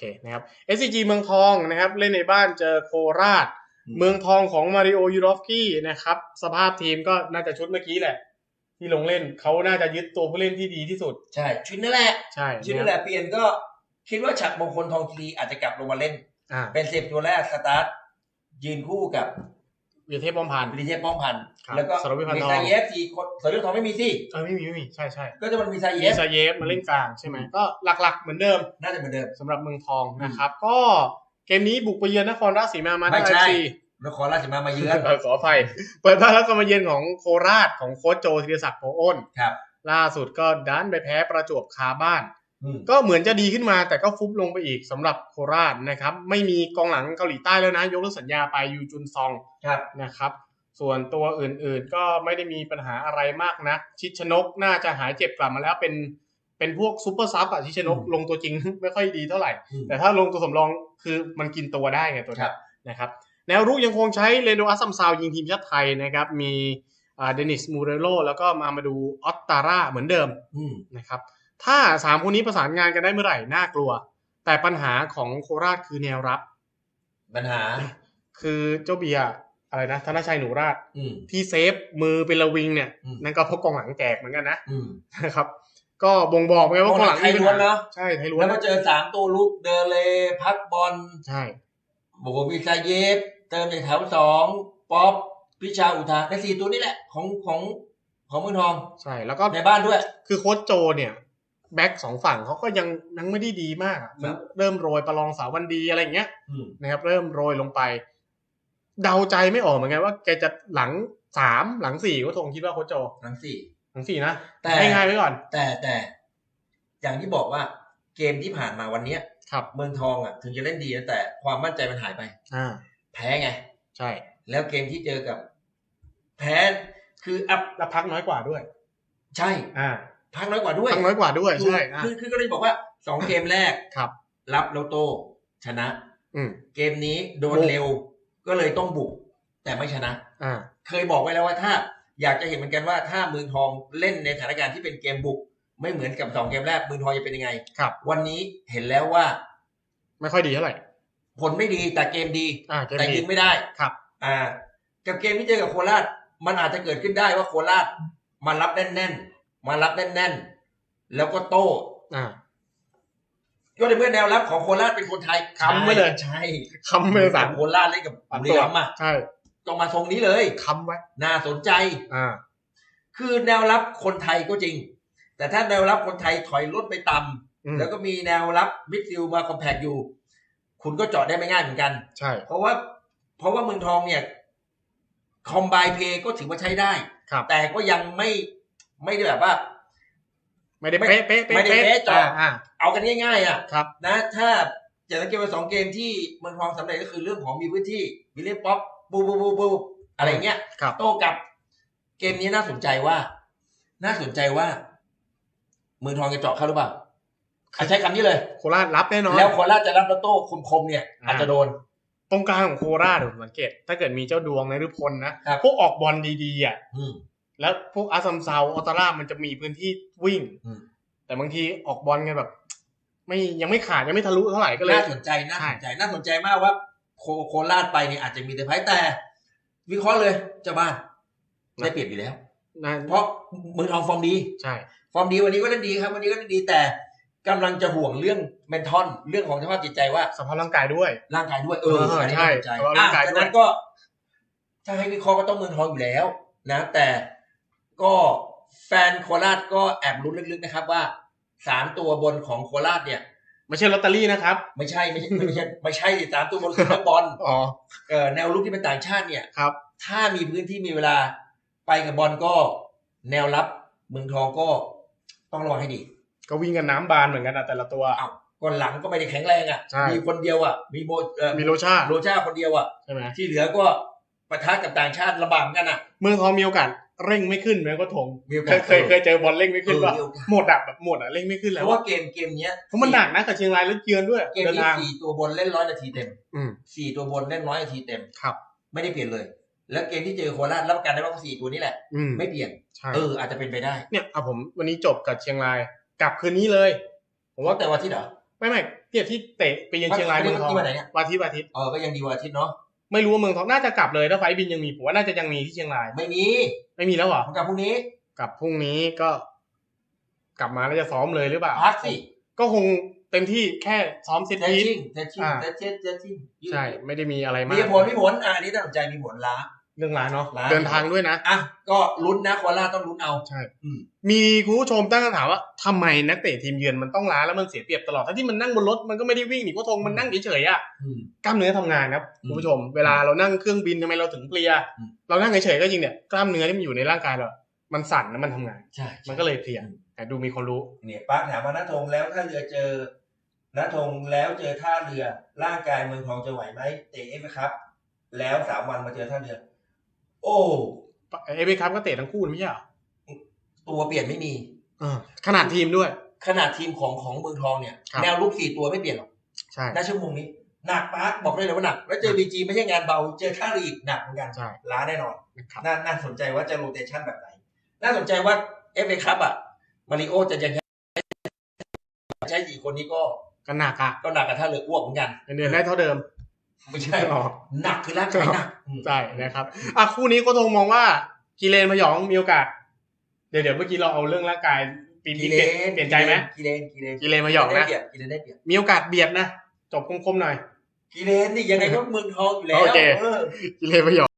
เคนะครับ SCG เมืองทองนะครับเล่นในบ้านเจอโคราช เมืองทองของมาริโอยูรอฟกี้นะครับสภาพทีมก็น่าจะชุดเมื่อกี้แหละ ที่ลงเล่นเขาน่าจะยึดตัวผู้เล่นที่ดีที่สุด ใช่ชุดนั่นแหละใช่ชุดนั่นแหละเปลี่ยนก็คิดว่าฉัดมงคลทองคีรีอาจจะกลับลงมาเล่นอ่าเป็นเซฟตัวแรกสตาร์ทยืนคู่กับ วีเทพป้อมพันธ์วิริเทพป้องพันธ์ครับแล้วก็สรวิพันธ์มีทอง ซาเยฟสี่คนสรวิพันธ์ทองไม่มีสิเออไม่มีไม่มีใช่ใช่ก็จะมันมีซาเยมีฟซาเยฟมาเล่นกลางใช่ไหมก็หลักๆเหมือนเดิมน่าจะเหมือนเดิม สำหรับเมืองทองนะครับ ก็เกมนี้บุกไปเยือนนครราชสีมามาไม่ได้ใช่ซีนครราชสีมามาเยือนเออขออภัยเปิดบ้านแล้วก็มาเยือนของโคราชของโค้ชโจธีรศักดิ์โพอ้นครับ ล่าสุดก็ดันไปแพ้ประจวบคาบ้านอืม ก็เหมือนจะดีขึ้นมาแต่ก็ฟุบลงไปอีกสำหรับโคราชนะครับ ไม่มีกองหลังเกาหลีใต้แล้วนะ ยกเลิกสัญญาไปยูจุนซองครับนะครับ ส่วนตัวอื่นๆก็ไม่ได้มีปัญหาอะไรมากนะชิดชนกน่าจะหายเจ็บกลับมาแล้วเป็นเป็นพวกซูเปอร์ซับอะชิดชนกลงตัวจริงไม่ค่อยดีเท่าไหร่อืมแต่ถ้าลงตัวสำรองคือมันกินตัวได้ไงตัวครันี้บนะครับแนวรุกยังคงใช้เรโดอัสซัมซาวยิงทีมชาติไทยนะครับ มีเดนิสมูเรโลแล้วก็มามาดูออตตาร่าเหมือนเดิมอืมนะครับ ถ้าสามคนนี้ประสานงานกันได้เมื่อไหร่น่ากลัว แต่ปัญหาของโคราชคือแนวรับ ปัญหา คือเจ้าเบียร์อะไรนะธนชัยหนูราชอืมที่เซฟมือเป็นระวิงเนี่ยอืมนั่นก็เพราะกองหลังแจกเหมือนกันนะอืมนะครับ ก็บ่งบอกไงว่ากองหลังไทยล้วนเนาะใช่ไทยล้วนแล้วมาเจอสามตัวลุกเดเลพักบอลใช่บอกว่ามีซาเยฟเติมจากแถวสองป๊อปพิชาอุทาในสี่ตัวนี่แหละ ของของของเมืองทอง ใช่แล้วก็ในบ้านด้วย คือโค้ชโจเนี่ย แบ็กสองฝั่งเขาก็ยังยังไม่ได้ดีมากอะมันครับเริ่มโรยประลองสาววันดีอะไรอย่างเงี้ยอืมนะครับ เริ่มโรยลงไป เดาใจไม่ออกเหมือนกันว่าแกจะหลังสามหลังสี่ก็ทงคิดว่าโค้ชโจทั้งสี่หลังสี่นะแต่ง่ายๆไว้ก่อน แต่แต่อย่างที่บอกว่าเกมที่ผ่านมาวันเนี้ยครับเมืองทองอะ ถึงจะเล่นดีนะแต่ความมั่นใจมันหายไป อ่า แพ้ไง ใช่ แล้วเกมที่เจอกับ แพ้คืออัพแล้วพักน้อยกว่าด้วย ใช่ อ่า พักน้อยกว่าด้วยพักน้อยกว่าด้วยใช่อ่าคือคือก็เลยบอกว่าสองเกมแรกครับ รับแล้วโตชนะ อืมเกมนี้โดนบุกเร็วก็เลยต้องบุก แต่ไม่ชนะ อ่า เคยบอกไว้แล้วว่าถ้าอยากจะเห็นเหมือนกันว่าถ้าเมืองทองเล่นในสถานการณ์ที่เป็นเกมบุก ไม่เหมือนกับสองเกมแรกเมืองทองจะเป็นยังไง ครับ วันนี้เห็นแล้วว่า ไม่ค่อยดีเท่าไหร่ผลไม่ดีแต่เกมดีอ่าเกมแต่ดียิงไม่ได้ครับ อ่า กับเกมที่เจอกับโคราชมันอาจจะเกิดขึ้นได้ว่าโคราชมารับแน่นๆ มารับแน่นๆ แล้วก็โต้อ่าก็ในเมื่อแนวรับของโคราชเป็นคนไทยค้ำไว้เลยใช่คำไม่สามโคราชเล่นกับบุรีรัมย์อะใช่ต้องมาทรงนี้เลยคำไว้น่าสนใจอ่าคือแนวรับคนไทยก็จริง แต่ถ้าแนวรับคนไทยถอยล่นไปต่ำอืมแล้วก็มีแนวรับมิดฟิลด์มาคอมแพกอยู่ คุณก็เจาะได้ไม่ง่ายเหมือนกัน ใช่ เพราะว่า เพราะว่าเมืองทองเนี่ย คอมไบเพย์ก็ถือว่าใช้ได้ครับแต่ก็ยังไม่ ไม่ได้แบบว่า ไม่ได้ไม่เป๊ะเป๊ะไม่ได้เป๊ะจ่ออ่อ่าเอากันง่าย ๆ อะครับ นะถ้าจะสังเกตว่าสองเกมที่เมืองทองสำเร็จก็คือเรื่องของมีพื้นที่วิลเลียมป๊อปบูบูบูบูอะไรเงี้ยครับโต้กลับเกมนี้น่าสนใจว่า น่าสนใจว่า เมืองทองจะเจาะเข้าหรือเปล่าอะใช้คำนี้เลย โคราชรับแน่นอน แล้วโคราชจะรับแล้วโต้คมๆเนี่ยอ่าอาจจะโดน ตรงกลางของโคราชผมสังเกต ถ้าเกิดมีเจ้าดวงในฤพลนะครับพวกออกบอลดีๆอะอืม แล้วพวกอาซัมซาวออตาร่ามันจะมีพื้นที่วิ่งอืมแต่บางทีออกบอลกันแบบ ไม่ยังไม่ขาดยังไม่ทะลุเท่าไหร่ก็เลยน่าสนใจน่าสนใจน่าสนใจมากว่าโคโคราชไปเนี่ยอาจจะมีเซอร์ไพรส์แต่ วิเคราะห์เลยเจ้าบ้านได้เปรียบอยู่แล้วนะเพราะเมืองทองฟอร์มดีใช่ฟอร์มดีวันนี้ก็เล่นดีครับ วันนี้ก็เล่นดีแต่กำลังจะห่วงเรื่องเมนทอนเรื่องของสภาพจิตใจว่าสภาพร่างกายด้วย ร่างกายด้วยเออเอออันนี้ใช่น่าสนใจสภาพอะร่างกายจากด้วยนั้นก็ถ้าให้วิเคราะห์ก็ต้องเมืองทองอยู่แล้ว นะ แต่ ก็แฟนโคราชก็แอบลุ้นลึกๆนะครับว่าสามตัวบนของโคราชเนี่ยไม่ใช่ลอตเตอรี่นะครับ ไม่ใช่ไม่ใช่ไม่ใช่ไม่ใช่สามตัวบนคือนักบอลอ๋อเออแนวลุกที่เป็นต่างชาติเนี่ยครับ ถ้ามีพื้นที่มีเวลาไปกับบอลก็ แนวรับเมืองทองก็ต้องระวังให้ดี ก็วิ่งกันน้ำบานเหมือนกันนะแต่ละตัวอ้าวก่อนหลังก็ไม่ได้แข็งแรงอะมีคนเดียวอะมีโมมีโลชาโรชาคนเดียวอะใช่ไหมที่เหลือก็ปะทะกับต่างชาติลำบากเหมือนกันอะ เมืองทองมีโอกาส เร่งไม่ขึ้นแม้ก็ทงมีโอเคกาสยเคยเคยเจอบอลเร่งไม่ขึ้นป่ะเออมีโอกาสหมดอะแบบหมดอะเร่งไม่ขึ้นเพแล้วราะว่าอะเกมเกมเนี้ยเพราะมันหนักนะกับเชียงรายแล้วเยือนด้วยเกมเดินนี้ทางสี่ตัวบนเล่นร้อยนาทีเต็มอืมสี่ตัวบนเล่นร้อยนาทีเต็มครับ ไม่ได้เปลี่ยนเลย แล้วเกมที่เจอโคราชรับประกันได้ว่าสี่ตัวนี้แหละอืมไม่เปลี่ยนใช่เอออาจจะเป็นไปได้เนี่ยเอาผมวันนี้จบกับเชียงรายกลับคืนนี้เลย ผมว่าว่าแต่วันที่เหรอไม่ไม่เนี่ยที่เตะไปเยือนเชียงรายวัเมืนองทองที่วันไหนเนี่ยวันอาทิตย์วันอาทิตย์เออก็ยังดีกว่าอาทิตย์เนาะ ไม่รู้ว่าเมืองทองน่าจะกลับเลยถ้าไฟล์บินยังมีผมว่าน่าจะยังมีที่เชียงราย ไม่มีไม่มีแล้วเหรอผมกลับพรุ่งนี้ กลับพรุ่งนี้ก็ กลับมาแล้วจะซ้อมเลยหรือเปล่าพักสิก็คงเต็มที่แค่ซ้อมเซตเทพีทชิ่งเทชิ่งอ่าเทชิ่งเทชิ่งใช่ ไม่ได้มีอะไรมากมีผลมีผลอ่าอันนี้น่าสนใจมีผลล้า เรื่องร้านเนาะร้าน เดินทางด้วยนะ อะก็ลุ้นนะโคราชต้องลุ้นเอา ใช่ อืม มีคุณผู้ชมตั้งคำถามว่าทำไมนักเตะทีมเยือนมันต้องล้าแล้วมันเสียเปรียบตลอดทั้งที่มันนั่งบนรถมันก็ไม่ได้วิ่งหนีโค้ชทงมันนั่งเฉยๆอะอืม กล้ามเนื้อทำงานครับอืมคุณผู้ชม เวลาเรานั่งเครื่องบินทำไมเราถึงเพลีย อืม เรานั่งเฉยๆก็จริงเนี่ยกล้ามเนื้อที่มันอยู่ในร่างกายเรา มันสั่นแล้วมันทำงาน ใช่มันก็เลยเพลียแต่ดูมีคนรู้ เนี่ยป้าถามว่านาทงแล้วถ้าเรือเจอนาทงแล้วเจอท่าเรือร่างกายเมืองทองจะไหวไหมเตะเอฟครับ แล้วสามวันมาเจอท่าเรือ โอ้เอฟเอครับก็เตะทั้งคู่ไม่ใช่เหรอตัวเปลี่ยนไม่มีเออขนาดทีมด้วย ขนาดทีมของของเมืองทองเนี่ยครับแนวลุกสี่ตัวไม่เปลี่ยนหรอกใช่ณชั่วโมงนี้หนักปาร์คบอกได้เลยว่าหนัก แล้วเจอบีจีไม่ใช่งานเบา เจอท่าเรืออีกหนักเหมือนกันใช่ล้าแน่นอนนะครับน่าน่าสนใจว่าจะโรเตชันแบบไหน น่าสนใจว่าเอฟเอครับอะมาริโอจะยังใช้สี่คนนี้ก็ก็หนักอะก็หนักกับท่าเรืออ้วกเหมือนกันเงินเดือนได้เท่าเดิม ไม่ใช่อ๋อหนักคือร่างกายหนักอืมใช่นะครับอะคู่นี้โค้ชทงมองว่ากิเลนพยองมีโอกาส เดี๋ยวเดี๋ยวเมื่อกี้เราเอาเรื่องร่างกายปีนี้เปลี่ยนเปลี่ยนใจไหมกีเลนกีเลนกีเลนมาหยอกนะได้เปรียบกีเลนได้เปรียบมีโอกาสเบียดนะจบคมๆหน่อยกีเลนนี่ยังไงก็เมืองทองอยู่แล้วโอเคเออกิเลนพยอง